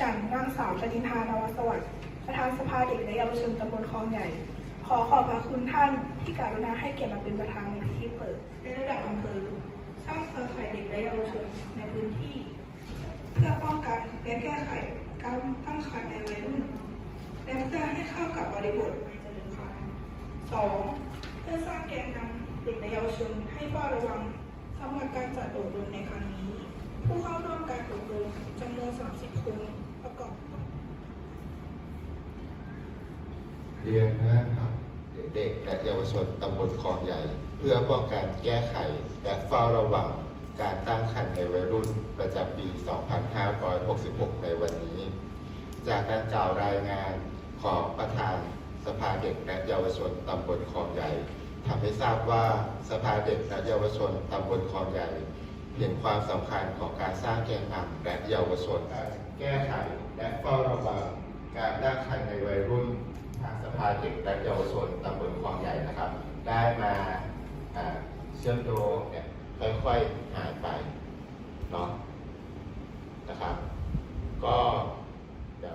ฉันนางสาวชนินทานวสวัสดิ์ประธานสภาเด็กและเยาวชนตำบลคลองใหญ่ ขอขอบพระคุณท่านที่กรุณาให้เกียรติมาเป็นประธานในพิธีเปิดในระดับอำเภอสร้างเครือข่ายเด็กและเยาวชนในพื้นที่ เพื่อป้องกันและแก้ไขการตั้งครรภ์ในวัยรุ่นและเพื่อให้เข้ากับบริบทการเจริญพันธุ์สองเพื่อสร้างแกนนำเด็กและเยาวชนให้เฝ้าระวังสำหรับการจัดอบรมในครั้งนี้ ผู้เข้าร่วมการอบรมจำนวน 30 คนประกอบ เรียนนะครับเด็กและเยาวชนตำบลคลองใหญ่ เพื่อป้องกันแก้ไข และเฝ้าระวังการตั้งครรภ์ในวัยรุ่นประจำปี 2566 ในวันนี้ จากการกล่าวรายงานของประธานสภาเด็กและเยาวชนตำบลคลองใหญ่ทำให้ทราบว่าสภาเด็กและเยาวชนตำบลคลองใหญ่เห็นความสำคัญของการสร้างแกนนำและเยาวชน แก้ไขและเฝ้าระวังการตั้งครรภ์ในวัยรุ่นทางสภา เด็กและเยาวชนตำบลคลองใหญ่นะครับ ได้มาอ่าเชื่อมโยงเนี่ยค่อยๆหายไปเนาะนะครับ ก็เดี๋ยว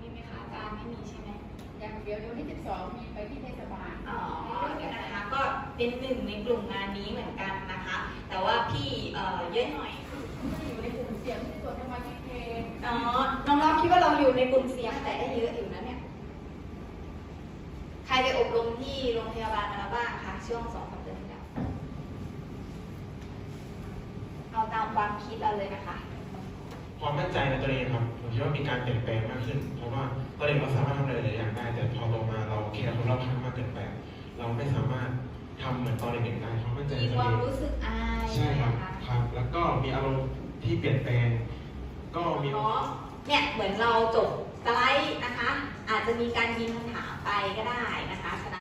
มีไหมคะอาจารย์ไม่มีใช่ไหมอย่างเดียววันที่12 มีไปที่เทศบาลอ๋อนะคะก็เป็นหนึ่งในกลุ่มงานนี้เหมือนกันนะคะ แต่ว่าพี่เอ่อเยอะหน่อย องอ๋อ น้องๆคิดว่าเราอยู่ในกลุ่มเสี่ยงแต่ได้เยอะอยู่นะเนี่ย ใครไปอบรมที่โรงพยาบาลอะไรบ้างคะช่วงสองสามเดือนที่แล้วเอาตามความคิดเราเลยนะคะ ความมั่นใจในตัวเองครับ ผมคิดว่ามีการเปลี่ยนแปลงมากขึ้น เพราะว่าตอนเด็กเราสามารถทำอะไรหลายอย่างได้ แต่พอโตมาเราแคร์คนรอบข้างมากเกินไป เราไม่สามารถทำเหมือนตอนเด็กๆได้ความมั่นใจในมีตัวความเองรู้สึกอายใช่ครับ นะคะครับ แล้วก็มีอารมณ์ที่เปลี่ยนแปลง ก็มี เนาะเนี่ยเหมือนเราจบสไลด์นะคะ อาจจะมีการยิงคำถามไปก็ได้นะคะ